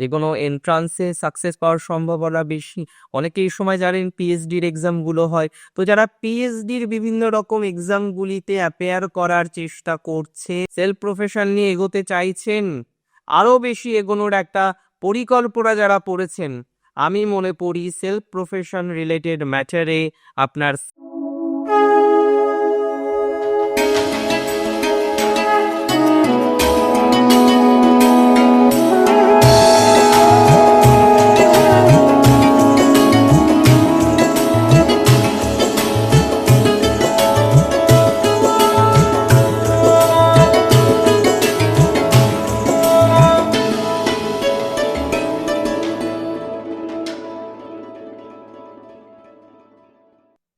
যে কোনো এন্ট্রান্সে সাকসেস পাওয়ার সম্ভাবনা বেশি। অনেকে এই সময় জানেন পিএইচডির এক্সামগুলো হয়। তো যারা পিএইচডির বিভিন্ন রকম এক্সামগুলিতে অ্যাপেয়ার করার চেষ্টা করছে সেলফ প্রফেশন নিয়ে এগোতে চাইছেন, আরও বেশি এগোনোর একটা পরিকল্পনা যারা পড়েছেন, আমি মনে করি সেলফ প্রফেশন রিলেটেড ম্যাটারে আপনার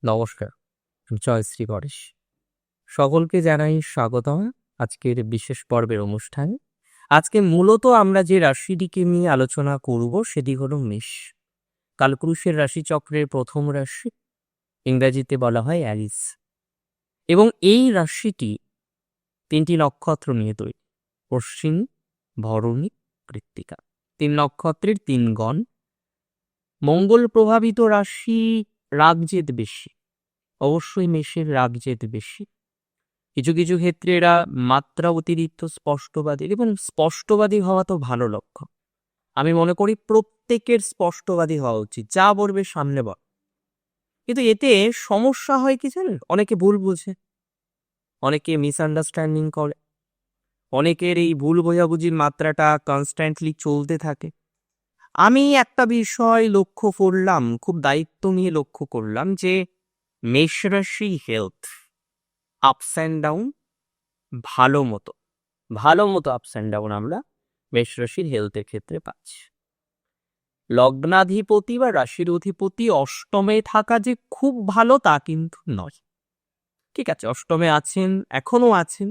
নমস্কার জয়শ্রী গণেশ সকলকে জানাই স্বাগতম আজকের বিশেষ পর্বের অনুষ্ঠান। আজকে মূলত আমরা যে রাশিটিকে নিয়ে আলোচনা করব সেটি হল মেষ। কালপুরুষের রাশিচক্রের প্রথম রাশি, ইংরাজিতে বলা হয় অ্যারিস। এবং এই রাশিটি তিনটি নক্ষত্র নিয়ে তৈরি পশ্চিম ভরণী, কৃত্তিকা। তিন নক্ষত্রের তিন গণ। মঙ্গল প্রভাবিত রাশি রাগজেদ বেশি। অবশ্যই মেষের রাগজেদ বেশি। কিছু কিছু ক্ষেত্রে এরা মাত্রা অতিরিক্ত স্পষ্টবাদী এবং স্পষ্টবাদী হওয়া তো ভালো লক্ষ্য আমি মনে করি প্রত্যেকের স্পষ্টবাদী হওয়া উচিত, যা বলবে সামনে বল। কিন্তু এতে সমস্যা হয় কি জানেন? অনেকে ভুল বুঝে। অনেকে মিসআন্ডারস্ট্যান্ডিং করে। অনেকের এই ভুল বোঝাবুঝির মাত্রাটা কনস্ট্যান্টলি চলতে থাকে। আমি একটা বিষয় লক্ষ্য করলাম, খুব দায়িত্ব নিয়ে লক্ষ্য করলাম যে, মেষরাশি হেলথ আপস অ্যান্ড ডাউন ভালো মতো ভালো মতো আপস অ্যান্ড ডাউন আমরা মেষরাশির হেলথের ক্ষেত্রে পাচ্ছি। লগ্নাধিপতি বা রাশির অধিপতি অষ্টমে থাকা যে খুব ভালো তা কিন্তু নয়। ঠিক আছে, অষ্টমে আছেন এখনও আছেন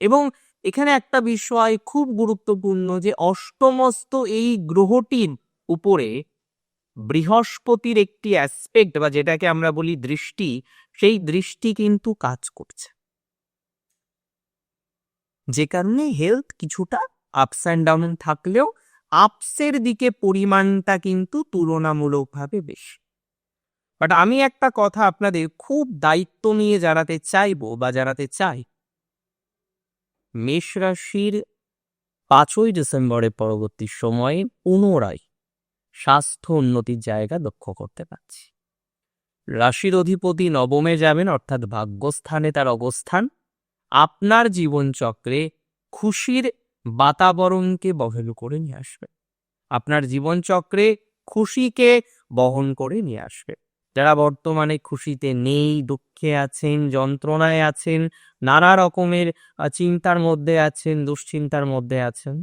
এবং এখানে একটা বিষয় খুব গুরুত্বপূর্ণ যে অষ্টমস্ত এই গ্রহটির উপরে বৃহস্পতির একটি অ্যাসপেক্ট বা যেটাকে আমরা বলি দৃষ্টি, সেই দৃষ্টি কিন্তু কাজ করছে। যে কারণে হেলথ কিছুটা আপস অ্যান্ড ডাউন থাকলেও আপসের দিকে পরিমাণটা কিন্তু তুলনামূলকভাবে বেশি। বাট আমি একটা কথা আপনাদের খুব দায়িত্ব নিয়ে জানাতে চাইব বা জানাতে চাই মেষ রাশির পাঁচই ডিসেম্বরের পরবর্তী সময়ে পুনরায় স্বাস্থ্য উন্নতির জায়গা লক্ষ্য করতে পারছি। রাশির অধিপতি নবমে যাবেন, অর্থাৎ ভাগ্যস্থানে তার অবস্থান। আপনার জীবনচক্রে খুশির বাতাবরণকে বহন করে নিয়ে আসবে। আপনার জীবনচক্রে খুশিকে বহন করে নিয়ে আসবে। যারা বর্তমানে খুশিতে নেই, দুঃখে আছেন, যন্ত্রণায় আছেন, নানা রকমের চিন্তার মধ্যে আছেন, দুশ্চিন্তার মধ্যে আছেন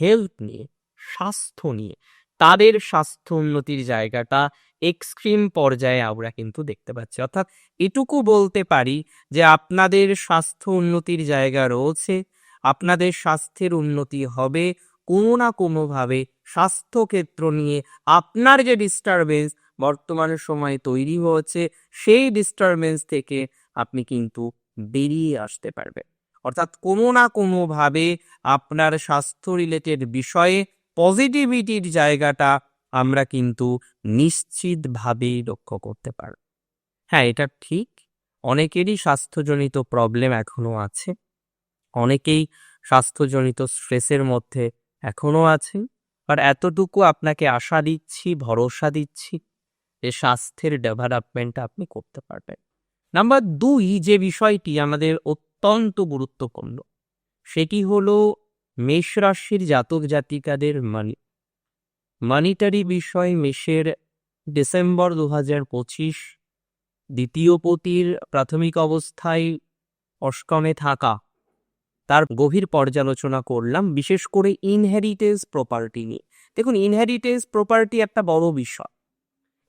হেলথ নিয়ে, স্বাস্থ্য নিয়ে, তাদের স্বাস্থ্য উন্নতির জায়গাটা এক্সট্রিম পর্যায়ে আমরা কিন্তু দেখতে পাচ্ছি। অর্থাৎ এটুকু বলতে পারি যে আপনাদের স্বাস্থ্য উন্নতির জায়গা রয়েছে, আপনাদের স্বাস্থ্যের উন্নতি হবে কোনো না কোনোভাবে স্বাস্থ্যক্ষেত্র নিয়ে আপনার যে ডিস্টারবেন্স বর্তমান সময়ে তৈরি হয়েছে, সেই ডিস্টারবেন্স থেকে আপনি কিন্তু বেরিয়ে আসতে পারবেন। অর্থাৎ কোনো না কোনোভাবে আপনার স্বাস্থ্য রিলেটেড বিষয়ে পজিটিভিটির জায়গাটা আমরা কিন্তু নিশ্চিতভাবেই লক্ষ্য করতে পারব। হ্যাঁ এটা ঠিক। অনেকেরই স্বাস্থ্যজনিত প্রবলেম এখনও আছে। অনেকেই স্বাস্থ্যজনিত স্ট্রেসের মধ্যে এখনও আছেন। আর এতটুকু আপনাকে আশা দিচ্ছি, ভরসা দিচ্ছি যে স্বাস্থ্যের ডেভেলপমেন্ট আপনি করতে পারবেন। নাম্বার দুই যে বিষয়টি আমাদের অত্যন্ত গুরুত্বপূর্ণ, সেটি হলো মেষ রাশির জাতক জাতিকাদের মানি মানিটারি বিষয় মেষের ডিসেম্বর দু হাজার পঁচিশ, দ্বিতীয় পতির প্রাথমিক অবস্থায় অষ্টমে থাকা, তার গভীর পর্যালোচনা করলাম, বিশেষ করে ইনহেরিটেন্স প্রপার্টি নিয়ে। দেখুন ইনহেরিটেন্স প্রপার্টি একটা বড় বিষয়।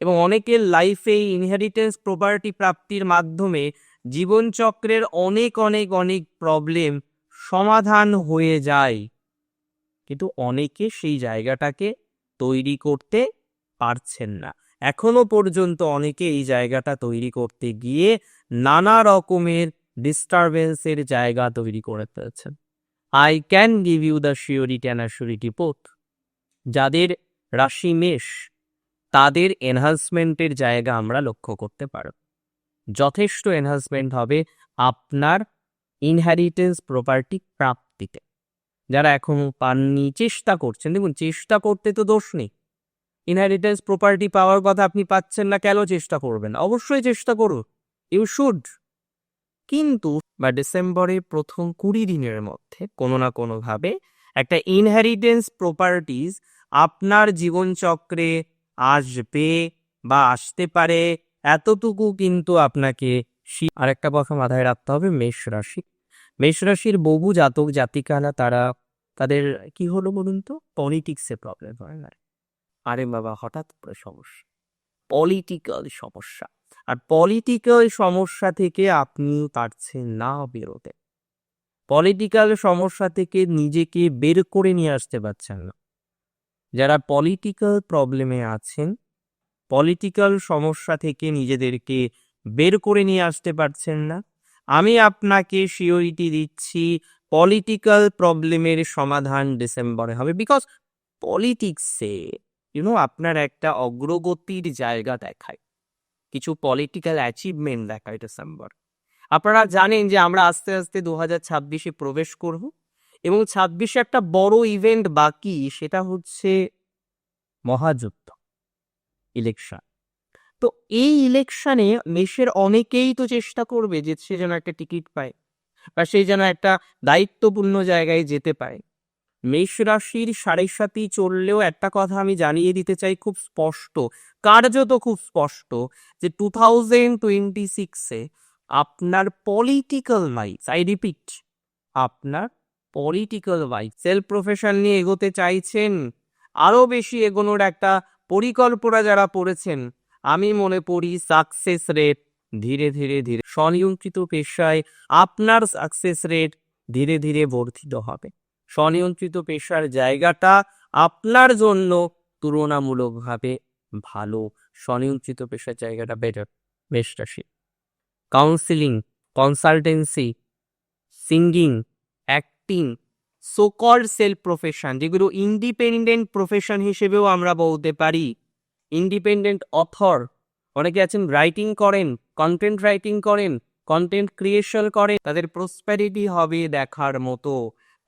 এবং অনেকের লাইফে ইনহেরিটেন্স প্রপার্টি প্রাপ্তির মাধ্যমে জীবনচক্রের অনেক অনেক অনেক প্রবলেম সমাধান হয়ে যায়। কিন্তু অনেকে সেই জায়গাটাকে তৈরি করতে পারছেন না। এখনও পর্যন্ত অনেকে এই জায়গাটা তৈরি করতে গিয়ে নানা রকমের ডিস্টারবেন্সের জায়গা তৈরি করে ফেলছেন। I can give you the surety and পোথ যাদের রাশি মেষ তাদের এনহান্সমেন্টের জায়গা আমরা লক্ষ্য করতে পারব। যথেষ্ট এনহান্সমেন্ট হবে আপনার ইনহেরিটেন্স প্রপার্টি প্রাপ্তিতে। যারা এখনও পাননি, চেষ্টা করছেন। দেখুন, চেষ্টা করতে তো দোষ নেই। ইনহেরিটেন্স প্রপার্টি পাওয়ার কথা আপনি পাচ্ছেন না কেন চেষ্টা করবেন? অবশ্যই চেষ্টা করুন। ইউ শুড কিন্তু বা ডিসেম্বরের প্রথম কুড়ি দিনের মধ্যে কোনো না কোনোভাবে একটা ইনহেরিটেন্স প্রপার্টিজ আপনার জীবনচক্রে আসবে বা আসতে পারে, এতটুকু কিন্তু আপনাকে শি- আরেকটা কথা মাথায় রাখতে হবে, মেষ রাশি। মেষ রাশির বহু জাতক জাতিকারা তারা তাদের কি হলো বলুন তো? পলিটিক্সে প্রবলেম হয় না। আরে বাবা, হঠাৎ করে সমস্যা। পলিটিক্যাল সমস্যা। আর পলিটিক্যাল সমস্যা থেকে আপনি পারছেন না বেরোতে। পলিটিক্যাল সমস্যা থেকে নিজেকে বের করে নিয়ে আসতে পারছেন না। যারা পলিটিক্যাল প্রবলেমে আছেন পলিটিক্যাল সমস্যা থেকে নিজেদেরকে বের করে নিয়ে আসতে পারছেন না। আমি আপনাকে সিওরিটি দিচ্ছি পলিটিক্যাল প্রবলেমের সমাধান ডিসেম্বরে হবে। বিকজ পলিটিক্সে ইউনো আপনার একটা অগ্রগতির জায়গা দেখায়। কিছু পলিটিক্যাল অ্যাচিভমেন্ট দেখায় ডিসেম্বর। আপনারা জানেন যে আমরা আস্তে আস্তে দু হাজার ছাব্বিশে প্রবেশ করব। এবং ছাব্বিশে একটা বড় ইভেন্ট বাকি, সেটা হচ্ছে মহাযুদ্ধ ইলেকশন তো এই ইলেকশনে মেষের অনেকেই তো চেষ্টা করবে যে সে যেন একটা টিকিট পায় বা সে যেন একটা দায়িত্বপূর্ণ জায়গায় যেতে পারে মেষ রাশির সাড়ে সাথী চললেও একটা কথা আমি জানিয়ে দিতে চাই, খুব স্পষ্ট, কার্যত খুব স্পষ্ট যে টু থাউজেন্ড টোয়েন্টি সিক্সে আপনার পলিটিক্যাল লাইফ আই রিপিট আপনার পলিটিক্যাল লাইফ সেলফ প্রফেশন নিয়ে এগোতে চাইছেন আরও বেশি এগোনোর একটা পরিকল্পনা যারা পড়েছেন, আমি মনে করি সাকসেস রেট ধীরে ধীরে ধীরে স্বনিয়ন্ত্রিত পেশায় আপনার সাকসেস রেট ধীরে ধীরে বর্ধিত হবে। স্বনিয়ন্ত্রিত পেশার জায়গাটা আপনার জন্য তুলনামূলকভাবে ভালো। স্বনিয়ন্ত্রিত পেশার জায়গাটা বেটার বেশ রাশি counselling consultancy singing acting so called self profession যেগুলো ইন্ডিপেন্ডেন্ট প্রফেশন হিসেবেও আমরা বলতে পারি। ইন্ডিপেন্ডেন্ট অথর অনেকে আছেন রাইটিং করেন কন্টেন্ট রাইটিং করেন কন্টেন্ট ক্রিয়েশন করেন, তাদের প্রসপ্যারিটি হবে দেখার মতো,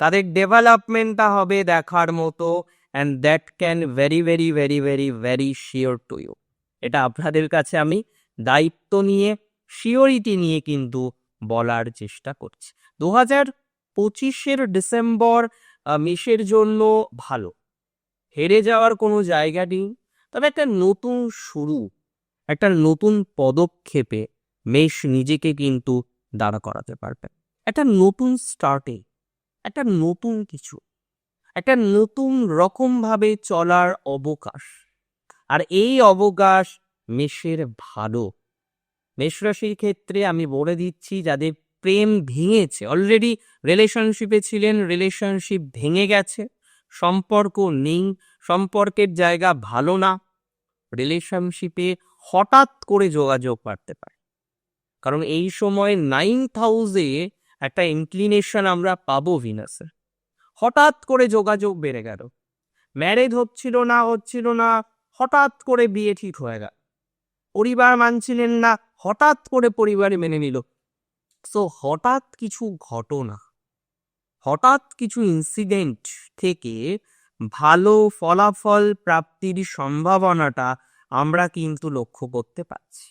তাদের ডেভেলপমেন্টটা হবে দেখার মতো and that can very very very very very sure to you এটা আপনাদের কাছে আমি দায়িত্ব নিয়ে শিওরিটি নিয়ে কিন্তু বলার চেষ্টা করছি। দু হাজার পঁচিশের ডিসেম্বর মেষের জন্য ভালো। হেরে যাওয়ার কোনো জায়গা নেই। তবে একটা নতুন শুরু, একটা নতুন পদক্ষেপে মেষ নিজেকে কিন্তু দাঁড়া করাতে পারবে। একটা নতুন স্টার্টে একটা নতুন কিছু, একটা নতুন রকমভাবে চলার অবকাশ। আর এই অবকাশ মেষের ভালো। মেষ রাশির ক্ষেত্রে আমি বলে দিচ্ছি, যাদের প্রেম ভেঙেছে। অলরেডি রিলেশনশিপে ছিলেন রিলেশনশিপ ভেঙে গেছে। সম্পর্ক নেই, সম্পর্কের জায়গা ভালো না। রিলেশনশিপে হঠাৎ করে যোগাযোগ বাড়তে পারে। কারণ এই সময় নাইন্থ হাউসে একটা ইনক্লিনেশন আমরা পাবো ভিনাসের হঠাৎ করে যোগাযোগ বেড়ে গেল। ম্যারেজ হচ্ছিল না হচ্ছিল না, হঠাৎ করে বিয়ে ঠিক হয়ে গেল। পরিবার মানছিলেন না, হঠাৎ করে পরিবারে মেনে নিল। সো হঠাৎ কিছু ঘটনা, হঠাৎ কিছু ইনসিডেন্ট থেকে ভালো ফলাফল প্রাপ্তির সম্ভাবনাটা আমরা কিন্তু লক্ষ্য করতে পারছি।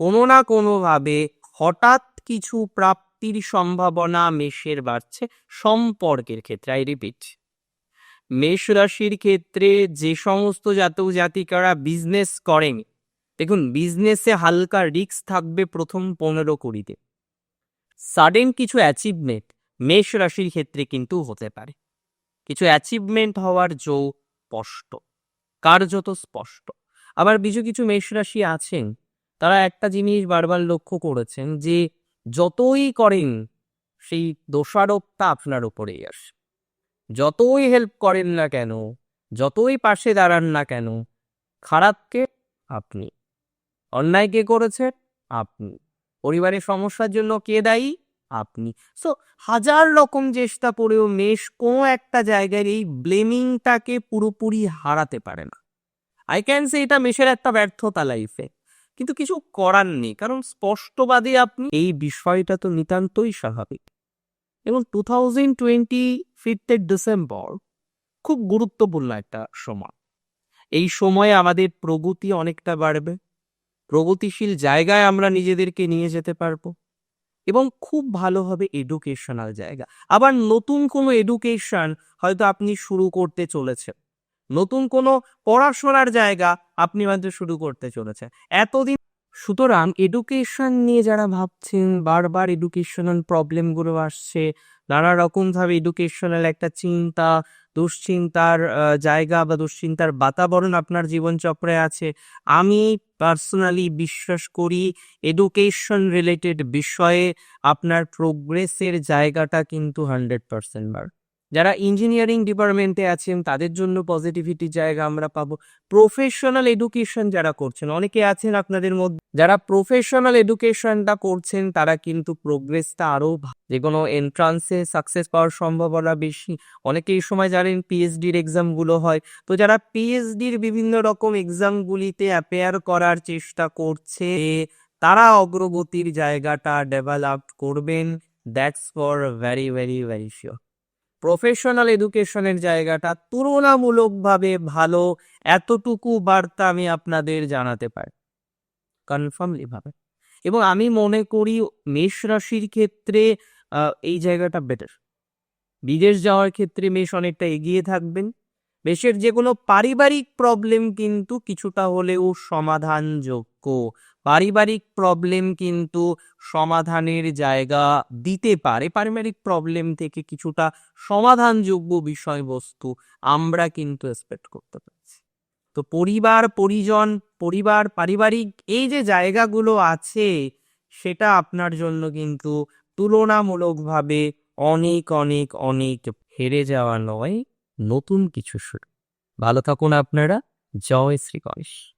কোনো না কোনোভাবে হঠাৎ কিছু প্রাপ্তির সম্ভাবনা মেষের বাড়ছে সম্পর্কের ক্ষেত্রে আই রিপিট মেষ রাশির ক্ষেত্রে যে সমস্ত জাতক জাতিকারা বিজনেস করেন, দেখুন বিজনেসে হালকা রিস্ক থাকবে প্রথম পনেরো কুড়িতে। সাডেন কিছু অ্যাচিভমেন্ট মেষ রাশির ক্ষেত্রে কিন্তু হতে পারে। কিছু অ্যাচিভমেন্ট হওয়ার জো স্পষ্ট, কার্যত স্পষ্ট। আবার কিছু কিছু মেষ রাশি আছেন, তারা একটা জিনিস বারবার লক্ষ্য করেছেন যে যতই করেন, সেই দোষারোপটা আপনার উপরেই আসে। যতই হেল্প করেন না কেন, যতই পাশে দাঁড়ান না কেন, খারাপকে আপনি অন্যায় কে করেছে আপনি। পরিবারের সমস্যার জন্য কে দায়ী? আপনি। সো হাজার রকম চেষ্টা করেও মেষ কোনো একটা জায়গায় এই ব্লেমিংটাকে পুরোপুরি হারাতে পারে না। আই ক্যান সে এটা মেষের একটা ব্যর্থতা লাইফে কিন্তু কিছু করার নেই, কারণ স্পষ্টবাদী আপনি এই বিষয়টা তো নিতান্তই স্বাভাবিক। এবং টু থাউজেন্ড টোয়েন্টি ফিফথের ডিসেম্বর খুব গুরুত্বপূর্ণ একটা সময়। এই সময়ে আমাদের প্রগতি অনেকটা বাড়বে। প্রগতিশীল জায়গায় আমরা নিজেদেরকে নিয়ে যেতে পারব। এবং খুব ভালো হবে এডুকেশনাল জায়গা। আবার নতুন কোনো এডুকেশন হয়তো আপনি শুরু করতে চলেছেন। নতুন কোনো পড়াশোনার জায়গা আপনি হয়তো শুরু করতে চলেছেন। এতদিন সুতরাং এডুকেশন নিয়ে যারা ভাবছেন, বারবার এডুকেশনাল প্রবলেমগুলো আসছে নানা রকমভাবে এডুকেশনাল একটা চিন্তা, দুশ্চিন্তার জায়গা বা দুশ্চিন্তার বাতাবরণ আপনার জীবনচক্রে আছে। আমি পার্সোনালি বিশ্বাস করি এডুকেশন রিলেটেড বিষয়ে আপনার প্রোগ্রেসের জায়গাটা কিন্তু হান্ড্রেড পার্সেন্ট বার যারা ইঞ্জিনিয়ারিং ডিপার্টমেন্টে আছেন, তাদের জন্য পজিটিভিটির জায়গা আমরা পাবো। প্রফেশনাল এডুকেশন যারা করছেন, অনেকে আছেন আপনাদের মধ্যে, যারা প্রফেশনাল এডুকেশনটা করছেন, তারা কিন্তু প্রোগ্রেসটা আরও যে কোনো এন্ট্রান্সে সাকসেস পাওয়ার সম্ভাবনা বেশি। অনেকে এই সময় জানেন পিএইচডির এক্সামগুলো হয়। তো যারা পিএইচডির বিভিন্ন রকম এক্সামগুলিতে অ্যাপেয়ার করার চেষ্টা করছে, তারা অগ্রগতির জায়গাটা ডেভেলপ করবেন। That's for very very very sure professional এডুকেশনের জায়গাটা তুলনামূলকভাবে ভালো এতটুকু বার্তা আমি আপনাদের জানাতে পারি। কনফার্মলি ভাবে। এবং আমি মনে করি মেষ রাশির ক্ষেত্রে এই জায়গাটা বেটার বিদেশ যাওয়ার ক্ষেত্রে মেষ অনেকটা এগিয়ে থাকবেন। মেষের যে কোনো পারিবারিক প্রবলেম কিন্তু কিছুটা হলেও সমাধানযোগ্য। পারিবারিক প্রবলেম কিন্তু সমাধানের জায়গা দিতে পারে। পারিবারিক প্রবলেম থেকে কিছুটা সমাধানযোগ্য বিষয়বস্তু আমরা কিন্তু এক্সপেক্ট করতে পারছি। তো পরিবার, পরিজন, পরিবার, পারিবারিক এই যে জায়গাগুলো আছে, সেটা আপনার জন্য কিন্তু তুলনামূলকভাবে অনেক অনেক অনেক হেরে যাওয়া নয়। নতুন কিছু শুরু। ভালো থাকুন আপনারা। জয় শ্রী গণেশ।